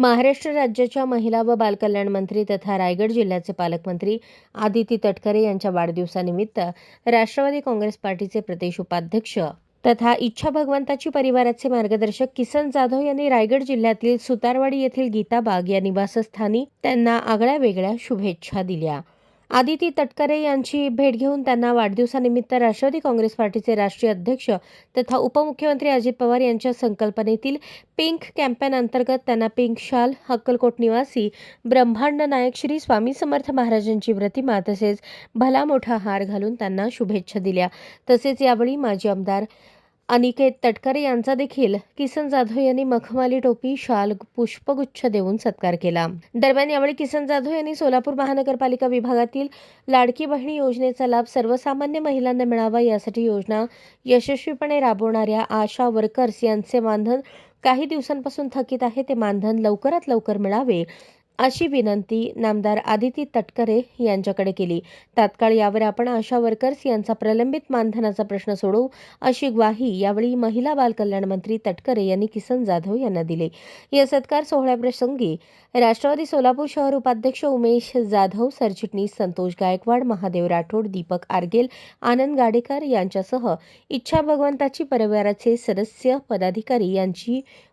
महाराष्ट्र राज्याच्या महिला व बालकल्याण मंत्री तथा रायगड जिल्ह्याचे पालकमंत्री आदिती तटकरे यांच्या वाढदिवसानिमित्त राष्ट्रवादी काँग्रेस पार्टीचे प्रदेश उपाध्यक्ष तथा इच्छा भगवंताची परिवाराचे मार्गदर्शक किसन जाधव यांनी रायगड जिल्ह्यातील सुतारवाडी येथील गीताबाग या निवासस्थानी त्यांना आगळ्या वेगळ्या शुभेच्छा दिल्या. आदिती तटकरे यांची भेट घेऊन त्यांना वाढदिवसानिमित्त राष्ट्रवादी काँग्रेस पार्टीचे राष्ट्रीय अध्यक्ष तथा उपमुख्यमंत्री अजित पवार यांच्या संकल्पनेतील पिंक कॅम्पेन अंतर्गत त्यांना पिंक शाल अक्कलकोट निवासी ब्रह्मांड नायक श्री स्वामी समर्थ महाराजांची प्रतिमा तसेच भला मोठा हार घालून त्यांना शुभेच्छा दिल्या. तसेच यावेळी माजी आमदार अनिकेत तटकरे यांचा देखील किसन जाधव यांनी मखमाली टोपी शाल पुष्पगुच्छ देऊन सत्कार केला. दरम्यान यावेळी किसन जाधव यांनी सोलापूर महानगरपालिका विभागातील लाडकी बहिणी योजनेचा लाभ सर्वसामान्य महिलांना मिळावा यासाठी योजना यशस्वीपणे राबवणाऱ्या आशा वर्कर्स यांचे मानधन काही दिवसांपासून थकीत आहे. ते मानधन लवकरात लवकर मिळावे. अशी विनंती नामदार आदिती तटकरे यांच्याकडे केली. तात्काळ यावर आपण आशा वर्कर्स यांचा प्रलंबित मानधनाचा प्रश्न सोडवू अशी ग्वाही यावेळी महिला बालकल्याण मंत्री तटकरे यांनी किसन जाधव यांना दिले. या सत्कार सोहळ्याप्रसंगी राष्ट्रवादी सोलापूर शहर उपाध्यक्ष उमेश जाधव सरचिटणीस संतोष गायकवाड महादेव राठोड दीपक आरगेल आनंद गाडेकर यांच्यासह इच्छा भगवंताची परिवाराचे सदस्य पदाधिकारी यांची